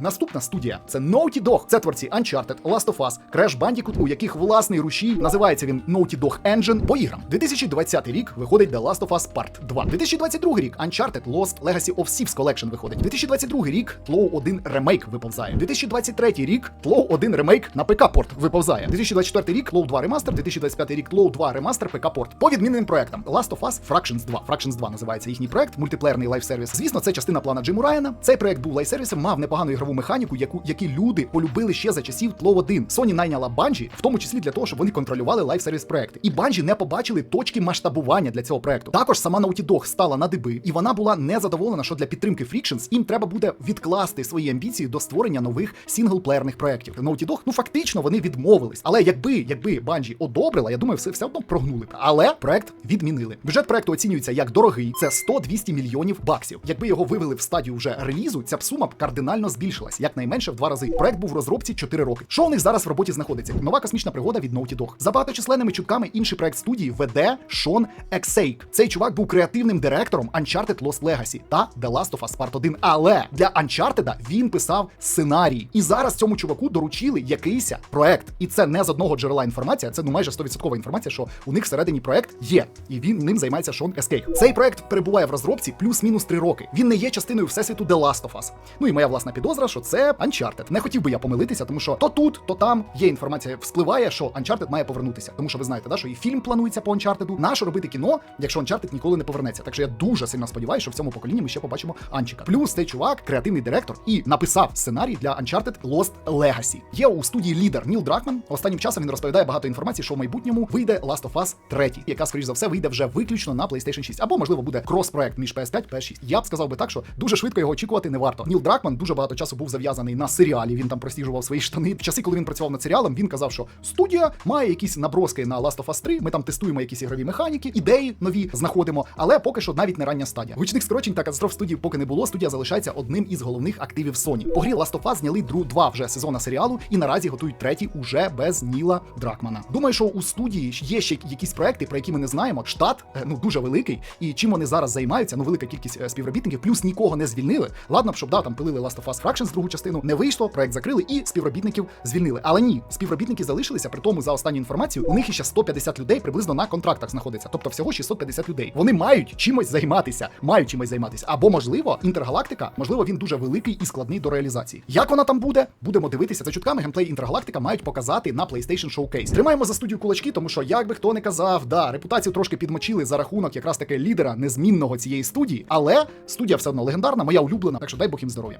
Наступна студія це Naughty Dog. Це творці Uncharted, Last of Us, Crash Bandicoot, у яких власний рушій називається він Naughty Dog Engine по іграм. 2020 рік виходить The Last of Us Part 2. 2022 рік Uncharted Lost Legacy of Thieves Collection виходить. 2022 рік Тлоу 1 ремейк виповзає. 2023 рік Тлоу 1 ремейк на ПК порт виповзає. 2024 рік Тлоу 2 ремастер, 2025 рік Тлоу 2 ремастер ПК порт. По відмінним проектам Last of Us Fractions 2. Fractions 2 називається їхній проект, мультиплеерний лайф-сервіс. Звісно, це частина плана Джиму Райана. Цей проект був лайф-сервісом, мав непогану ігрову механіку, яку які люди полюбили ще за часів Тлоу 1. Sony найняла Bungie, в тому числі для того, щоб вони контролювали лайф-сервіс проекти. І Bungie не побачили точки масштабування для цього проекту. Також сама Naughty Dog стала на диби, і вона була не задоволена, що для підтримки Frictions їм треба буде відкласти свої амбіції до створення нових сінглплеерних проектів. Naughty Dog, ну фактично вони відмовились. Але якби якби Bungie одобрила, я думаю, все, все одно прогнули. Але проект відмінили. Бюджет проекту оцінюється як дорогий, це 100-200 мільйонів баксів. Якби його вивели в стадію вже релізу, ця б сума б кардинально збільшилась, якнайменше в два рази. Проект був в розробці 4 роки. Що у них зараз в роботі знаходиться? Нова космічна пригода від Naughty Dog. За багаточисленними чутками інший проект студії веде Шон Ексейк. Цей чувак був креативним директором Uncharted Lost Legacy та The Last of Us Part 1. Але для Uncharted він писав сценарій. І зараз цьому чуваку доручили якийсь проект. І це не з одного джерела інформація, це ну майже 100% інформація, що у них всередині проект є, і він ним займається Шон Ескейк. Цей проект перебуває в розробці плюс-мінус 3 роки. Він не є частиною всесвіту The Last of Us. Ну і моя власна підозра, що це Uncharted. Не хотів би я помилитися, тому що то тут, то там є інформація, вспливає, що Uncharted має повернутися. Тому що ви знаєте, да, що і фільм планується по Uncharted. Нащо робити кіно, якщо Uncharted ніколи не повернеться. Так що я дуже сильно сподіваюся, що в цьому поколінні ми ще побачимо Анчика. Плюс цей чувак, креативний директор, і написав сценарій для Uncharted Lost Legacy. Є у студії лідер Ніл Дракман. Останнім часом він розповідає багато інформації, що в майбутньому вийде Last of Us 3, яка, скоріш за все, вийде вже виключно на PlayStation 6. Або, можливо, буде крос-проект між PS5 і PS6. Я б сказав би так, що дуже швидко його очікувати не варто. Ніл Дракман дуже багато часу був зав'язаний на серіалі. Він там просіжував свої штани. В часи, коли він працював над серіалом, він казав, що студія має якісь наброски на Last of Us 3, Ми там тестуємо якісь ігрові механіки, ідеї нові знаходимо, але поки що навіть не рання стадія. Гучних скорочень та катастроф студії поки не було. Студія залишається одним із головних активів Sony. По грі Last of Us зняли дру два вже сезона серіалу, і наразі готують третій уже без Ніла Дракмана. Думаю, що у студії є ще якісь проекти, про які ми не знаємо. Штат е, ну дуже великий, і чим вони зараз займаються, ну велика кількість е, співробітників, плюс нікого не звільнили. Ладно, б, щоб да, там пилили Last of Us Fractions другу частину, не вийшло, проект закрили і співробітників звільнили. Але ні, співробітники залишилися. При тому за останню інформацію у них іще 150 людей приблизно на контрактах знаходиться. Тобто всього 650 людей. Вони мають чимось займатися, мають чимось займатися. Або можливо, інтергалактика, можливо, він дуже великий і складний до реалізації. Як вона там буде? Будемо дивитися за чутками. Геймплей інтергалактика мають показати на PlayStation Showcase. Тримаємо за студію кулачки, тому що як би хто не казав, да, репутацію трошки підмочили за рахунок якраз таки лідера незмінного цієї студії, але студія все одно легендарна, моя улюблена, так що дай Бог їм здоров'я.